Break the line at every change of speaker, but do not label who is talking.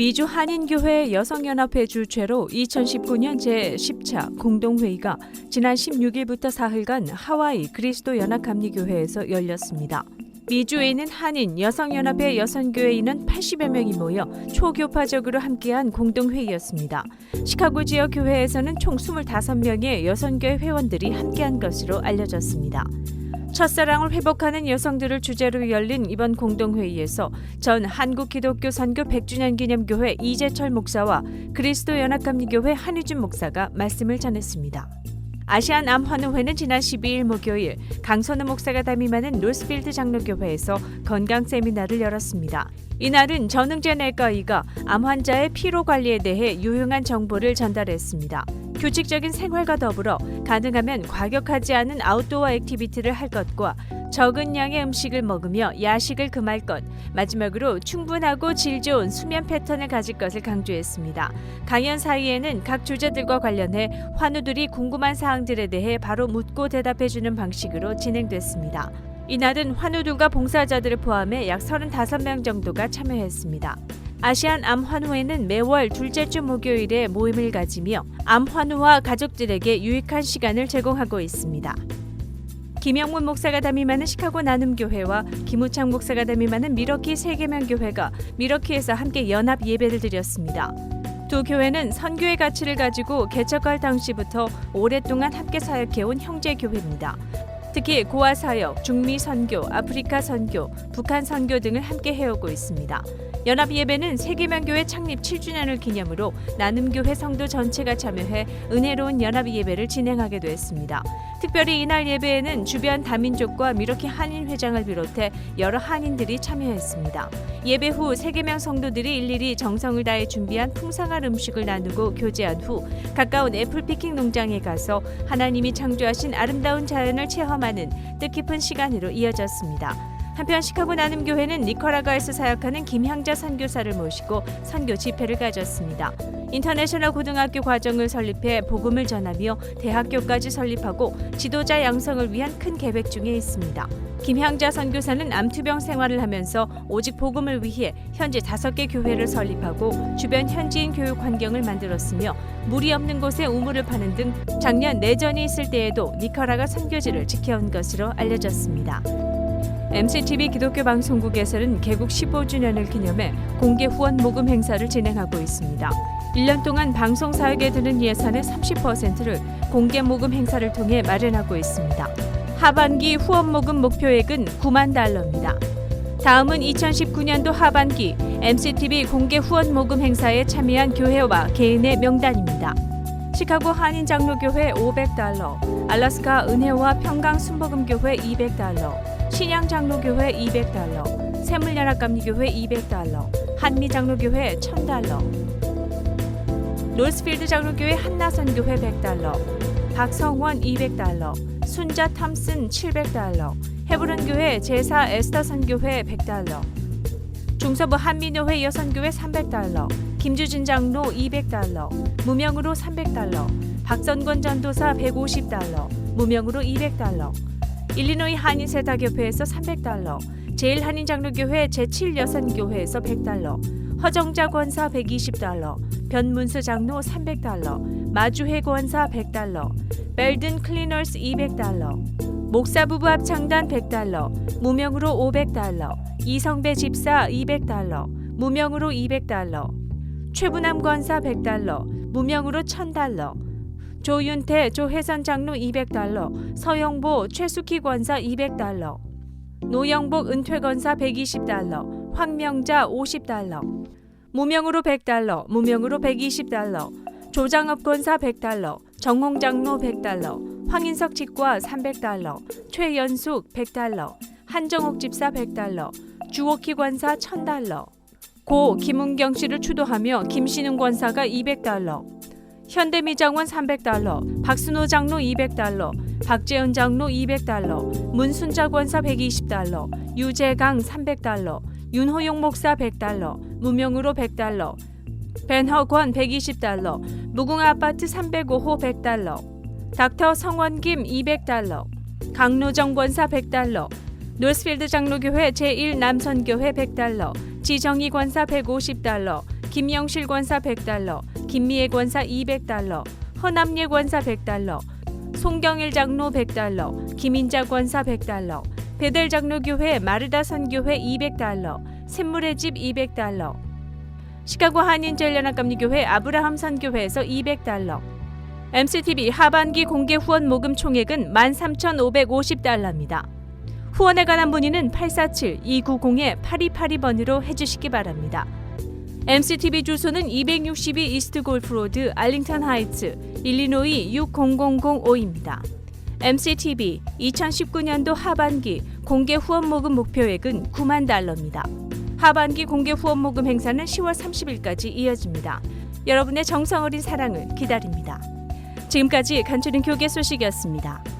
미주 한인교회 여성연합회 주최로 2019년 제10차 공동회의가 지난 16일부터 사흘간 하와이 그리스도 연합감리교회에서 열렸습니다. 미주에 있는 한인 여성연합회 여성교회 인은 80여 명이 모여 초교파적으로 함께한 공동회의였습니다. 시카고 지역 교회에서는 총 25명의 여성교회 회원들이 함께한 것으로 알려졌습니다. 첫사랑을 회복하는 여성들을 주제로 열린 이번 공동회의에서 전 한국기독교 선교 100주년 기념교회 이재철 목사와 그리스도 연합감리교회 한유진 목사가 말씀을 전했습니다. 아시안 암환우회는 지난 12일 목요일 강선우 목사가 담임하는 노스필드 장로교회에서 건강 세미나를 열었습니다. 이날은 전응재 내과의가 암 환자의 피로 관리에 대해 유용한 정보를 전달했습니다. 규칙적인 생활과 더불어 가능하면 과격하지 않은 아웃도어 액티비티를 할 것과 적은 양의 음식을 먹으며 야식을 금할 것, 마지막으로 충분하고 질 좋은 수면 패턴을 가질 것을 강조했습니다. 강연 사이에는 각 주제들과 관련해 환우들이 궁금한 사항들에 대해 바로 묻고 대답해주는 방식으로 진행됐습니다. 이날은 환우들과 봉사자들을 포함해 약 35명 정도가 참여했습니다. 아시안 암환우회는 매월 둘째 주 목요일에 모임을 가지며 암환우와 가족들에게 유익한 시간을 제공하고 있습니다. 김영문 목사가 담임하는 시카고 나눔교회와 김우창 목사가 담임하는 미러키 세계명교회가 미러키에서 함께 연합 예배를 드렸습니다. 두 교회는 선교의 가치를 가지고 개척할 당시부터 오랫동안 함께 사역해온 형제 교회입니다. 특히 고아 사역, 중미 선교, 아프리카 선교, 북한 선교 등을 함께 해오고 있습니다. 연합 예배는 세계명교회 창립 7주년을 기념으로 나눔교회 성도 전체가 참여해 은혜로운 연합 예배를 진행하게 됐습니다. 특별히 이날 예배에는 주변 다민족과 미러키 한인 회장을 비롯해 여러 한인들이 참여했습니다. 예배 후 세계명 성도들이 일일이 정성을 다해 준비한 풍성한 음식을 나누고 교제한 후 가까운 애플피킹 농장에 가서 하나님이 창조하신 아름다운 자연을 체험하는 뜻깊은 시간으로 이어졌습니다. 한편 시카고 나눔교회는 니카라과에서 사역하는 김향자 선교사를 모시고 선교 집회를 가졌습니다. 인터내셔널 고등학교 과정을 설립해 복음을 전하며 대학교까지 설립하고 지도자 양성을 위한 큰 계획 중에 있습니다. 김향자 선교사는 암투병 생활을 하면서 오직 복음을 위해 현재 다섯 개 교회를 설립하고 주변 현지인 교육 환경을 만들었으며 물이 없는 곳에 우물을 파는 등 작년 내전이 있을 때에도 니카라가 선교지를 지켜온 것으로 알려졌습니다. MCTV 기독교 방송국에서는 개국 15주년을 기념해 공개 후원 모금 행사를 진행하고 있습니다. 1년 동안 방송 사역에 드는 예산의 30%를 공개 모금 행사를 통해 마련하고 있습니다. 하반기 후원 모금 목표액은 9만 달러입니다. 다음은 2019년도 하반기 MCTV 공개 후원 모금 행사에 참여한 교회와 개인의 명단입니다. 시카고 한인 장로교회 500달러, 알라스카 은혜와 평강 순복음교회 200달러, 신양 장로교회 200달러, 세물연합감리교회 200달러, 한미 장로교회 1000달러, 노스필드 장로교회 한나선교회 100달러, 박성원 200달러, 순자 탐슨 700달러, 헤브론교회 제사 에스터 선교회 100달러, 중서부 한민교회 여선교회 300달러, 김주진 장로 200달러, 무명으로 300달러, 박선권 전도사 150달러, 무명으로 200달러, 일리노이 한인세다교회에서 300달러, 제일한인장로교회 제7여선교회에서 100달러, 허정자 권사 120달러, 변문수 장로 300달러, 마주회 권사 100달러, 벨든 클리너스 200달러, 목사 부부 합창단 100달러, 무명으로 500달러, 이성배 집사 200달러, 무명으로 200달러, 최분함 권사 100달러, 무명으로 1000달러, 조윤태 조혜선 장로 200달러, 서영보 최숙희 권사 200달러, 노영복 은퇴 권사 120달러, 황명자 50달러, 무명으로 100달러, 무명으로 120달러, 조장업 권사 100달러, 정홍 장로 100달러, 황인석 직과 300달러, 최연숙 100달러, 한정옥 집사 100달러, 주옥희 권사 1000달러, 고 김은경 씨를 추도하며 김신웅 권사가 200달러, 현대미장원 300달러, 박순호 장로 200달러, 박재은 장로 200달러, 문순자 권사 120달러, 유재강 300달러, 윤호용 목사 100달러, 무명으로 100달러, 벤허권 120달러, 무궁화 아파트 305호 100달러, 닥터 성원김 200달러, 강로정 권사 100달러, 노스필드 장로교회 제1 남선교회 100달러, 지정희 권사 150달러, 김영실 권사 100달러, 김미애 권사 200달러, 허남예 권사 100달러, 송경일 장로 100달러, 김인자 권사 100달러, 베델 장로교회 마르다 선교회 200달러, 샘물의 집 200달러, 시카고 한인제일연합감리교회 아브라함 선교회에서 200달러, MCTV 하반기 공개 후원 모금 총액은 13,550달러입니다. 후원에 관한 문의는 847-290-8282번으로 해주시기 바랍니다. MCTV 주소는 262 이스트 골프로드 알링턴 하이츠 일리노이 60005입니다. MCTV 2019년도 하반기 공개 후원 모금 목표액은 9만 달러입니다. 하반기 공개 후원 모금 행사는 10월 30일까지 이어집니다. 여러분의 정성 어린 사랑을 기다립니다. 지금까지 간추린 교계 소식이었습니다.